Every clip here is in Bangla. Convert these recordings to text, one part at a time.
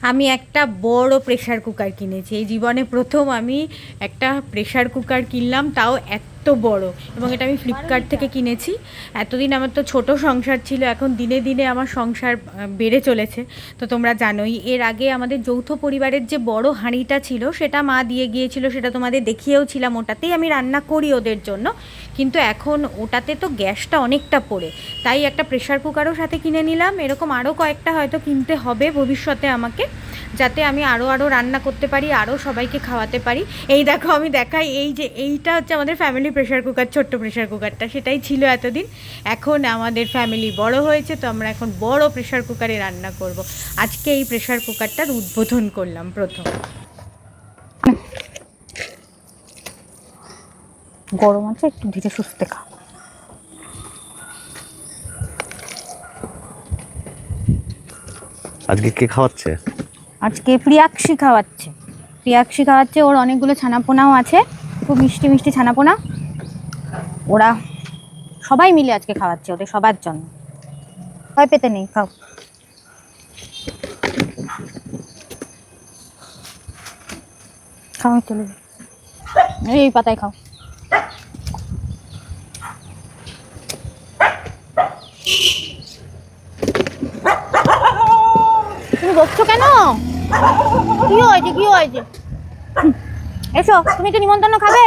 আমি একটা বড় প্রেশার কুকার কিনেছি। এই জীবনে প্রথম আমি একটা প্রেশার কুকার কিনলাম, তাও এত বড় এবং এটা আমি ফ্লিপকার্ট থেকে কিনেছি। এতদিন আমার তো ছোট সংসার ছিল, এখন দিনে দিনে আমার সংসার বেড়ে চলেছে। তো তোমরা জানোই, এর আগে আমাদের যৌথ পরিবারের যে বড় হাঁড়িটা ছিল, সেটা মা দিয়ে গিয়েছিল, সেটা তোমাদের দেখিয়েও ছিলাম ওটাতেই আমি রান্না করি ওদের জন্য। কিন্তু এখন ওটাতে তো গ্যাসটা অনেকটা পড়ে। তাই একটা প্রেসার কুকারও সাথে কিনে নিলাম, এরকম আরও কয়েকটা হয়তো কিনতে হবে ভবিষ্যতে আমাকে। যাতে আমি আরও আরও রান্না করতে পারি আরও সবাইকে খাওয়াতে পারি। এই দেখো আমি দেখাই এই যে এইটা হচ্ছে আমাদের ফ্যামিলি প্রেসার কুকার ছোট্ট প্রেশার কুকারটা সেটাই ছিল এতদিন। এখন আমাদের ফ্যামিলি বড় হয়েছে তো আমরা এখন বড় প্রেশার কুকারে রান্না করব। আজকে এই প্রেশার কুকারটার উদ্বোধন করলাম প্রথম। গরম আছে একটু ধীরে সুস্থে খা। আজকে কে খাওয়াচ্ছে? আজকে প্রিয়াক্ষী খাওয়াচ্ছে। প্রিয়াক্ষী খাওয়াচ্ছে, ওর অনেকগুলো ছানাপোনাও আছে। খুব মিষ্টি মিষ্টি ছানাপোনা। ওরা সবাই মিলে আজকে খাওয়াচ্ছে ওদের সবার জন্য। ভয় পেতে নেই, খাও। খাও, চলে এই এই পাতায় খাও তুমি বকছো কেন কি হয়েছে কি হয়েছে? এসো তুমি তো নিমন্ত্রণ খাবে?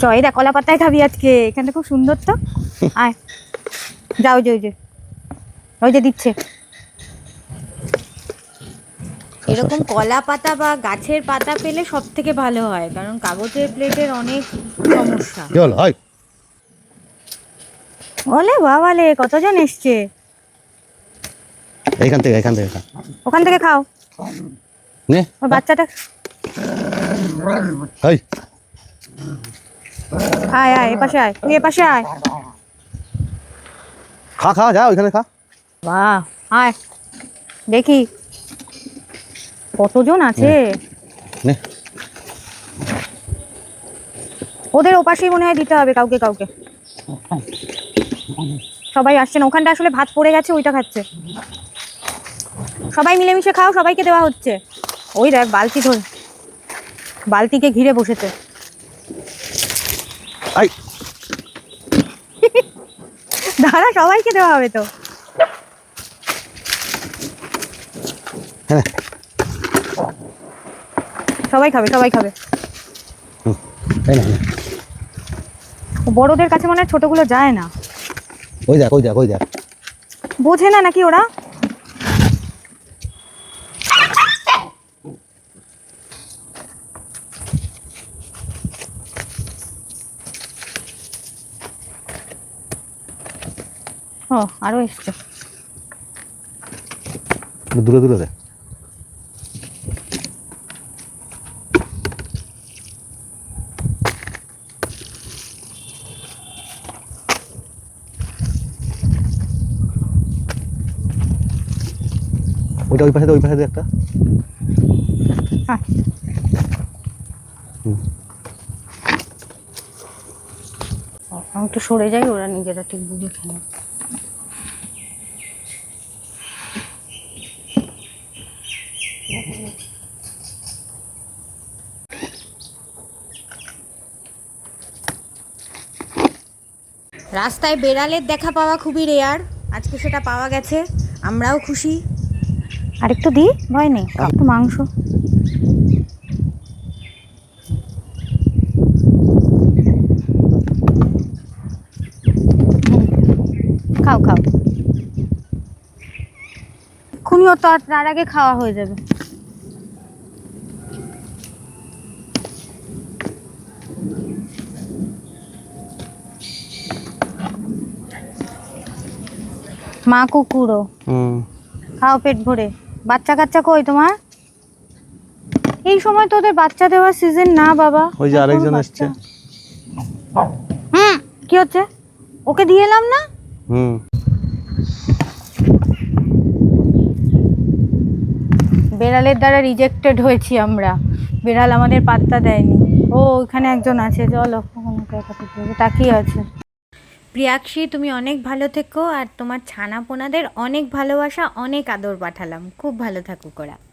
চ দেখ কলা পাতায় খাবি আজকে এখানটা খুব সুন্দর তো। আয়। যাও যে ওই যে। ওই যে দিচ্ছে। এরকম কলা পাতা বা গাছের পাতা পেলে সব থেকে ভালো হয় কারণ কাগজের প্লেটের অনেক সমস্যা। হলো? হয় বলে বাবালে কতজন এসছে? এইখান থেকে এখান থেকে ওখান থেকে খাও। নে বাচ্চাটা হাই। আয় আয় এপাশে আয় তুই এপাশে আয়। খা খা যা ওইখানে খা। বাহ আয়। দেখি। কতজন আছে? নে। ওদের ওপাশেই মনে হয় দিতে হবে কাউকে কাউকে। সবাই আসছেন। ওখানটা আসলে ভাত পড়ে গেছে ওইটা খাচ্ছে। সবাই মিলেমিশে খাও সবাইকে দেওয়া হচ্ছে। ওই দেখ বালতি ধর। বালতিকে ঘিরে বসেছে। দাঁড়া সবাইকে দেওয়া হবে তো। হ্যাঁ। সবাই খাবে সবাই খাবে। বড়দের কাছে মনে হয় ছোটগুলো যায় না। ওই দেখ ওই দেখ ওই দেখ। বোঝে না নাকি ওরা? ও আরও এসছে দূরে দূরে দে। ওইটা ওই পাশে ওই পাশে একটা। হ্যাঁ হুম। আমি একটু সরে যাই ওরা নিজেরা ঠিক বুঝে খেলে রাস্তায় বেড়ালের দেখা পাওয়া খুবই রেয়ার আজকে সেটা পাওয়া গেছে। আমরাও খুশি। আরেকটু দিই ভয় নেই। একটু মাংস। খাও খাও। এক্ষুনিও তো আর তার আগে খাওয়া হয়ে যাবে। মা কুকুরও খাও পেট ভরে। বাচ্চা কাচ্চা কই তোমার? এই সময় তোদের বাচ্চা দেওয়ার সিজন না বাবা। ওই যে আরেকজন। এসছে। হুম কি হচ্ছে? ওকে দিয়ে এলাম না? হুম। বেড়ালের দ্বারা রিজেক্টেড হয়েছি আমরা। বেড়াল আমাদের পাত্তা দেয়নি। ও ওইখানে একজন আছে। চলো হবে, তাকিয়ে আছে। প্রিয়াক্ষী, তুমি অনেক ভালো থেকো আর তোমার ছানা পোনাদের অনেক ভালোবাসা, অনেক আদর পাঠালাম। খুব ভালো থাকুক ওরা।